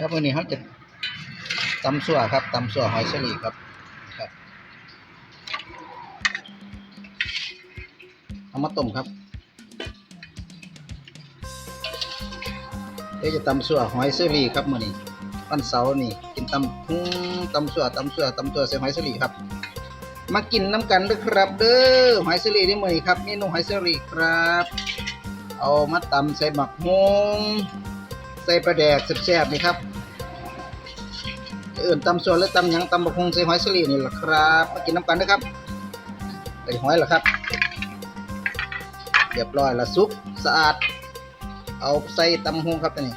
ครับวันนี้เขาจะตำสั่วครับตำสั่วหอยเชอรี่ครับครับเอามาต้มครับเดี๋ยวจะตำสั่วหอยเชอรี่ครับมื้อนี้วันเสาร์นี่กินตำพุงตำสั่วตำสั่วตำสั่วใส่หอยเชอรี่ครับ มากินน้ำกันด้อครับ เด้อหอยเชอรี่นี่มื้อนี้ครับเมนูหอยเชอรี่ครับ เอามาตำใส่หมักฮง ใส่ปลาแดกแซ่บๆนี่ครับเอื่นตำส่วนหรือตำหยังตำบักฮงใส่หอยสลีนี่แหละครับมากินน้ำกันนะครับใส่หอยเหรอครับเรียบร้อยละซุปสะอาด เอาใส่ตำฮงครับนี้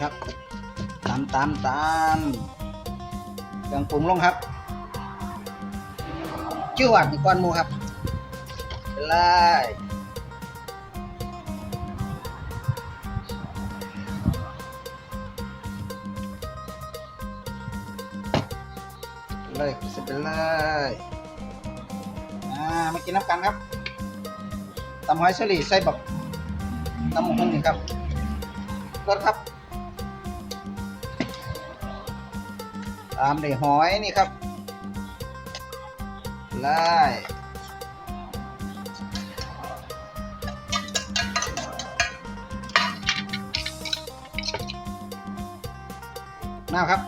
ครับตำตำตำเครื่องปรุงลงครับ ชื่อหวานก้อนมูครับไปเลยเลยเสร็จไปเลยอ่ามากินน้ำกันครับตำหอยเชอรี่ใส่แบบตำหมกหุ่งนี่ครับรสครับตามด้วยหอยนี่ครับ เลย น้ำครับ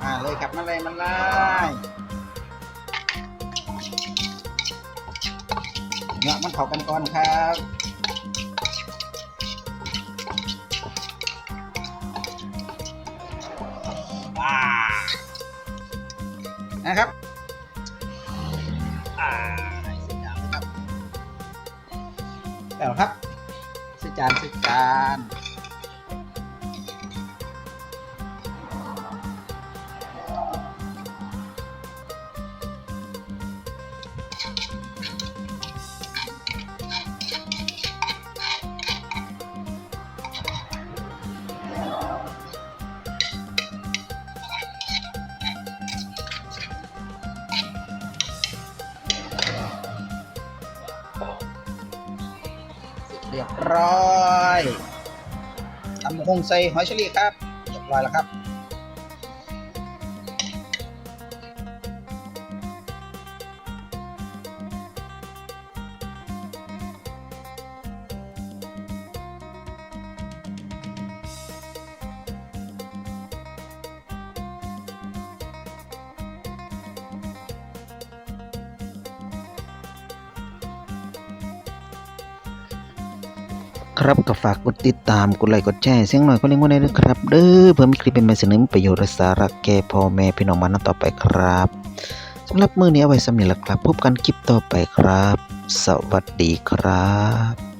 มาเลยครับมาเลยมาเลยเนาะมันเข้ากันก่อนครับว้า นะครับอ่าเสร็จจานแล้วครับแล้วครับเสร็จจานเสร็จจาน เรียบร้อยทำคงใส่หอยเชอรี่ครับ เรียบร้อยแล้วครับ ครับก็ฝากกดติดตามกดไลค์กดแชร์เสียงหน่อยก็เลี้ยงไว้ได้ด้วยครับ เด้อเพื่อมีคลิปเป็นมาเสนอประโยชน์และสาระแก่พ่อแม่พี่น้องมานำต่อไปครับสำหรับมือนี้เอาไว้สำนี้ละครับ พบกันคลิปต่อไปครับ สวัสดีครับ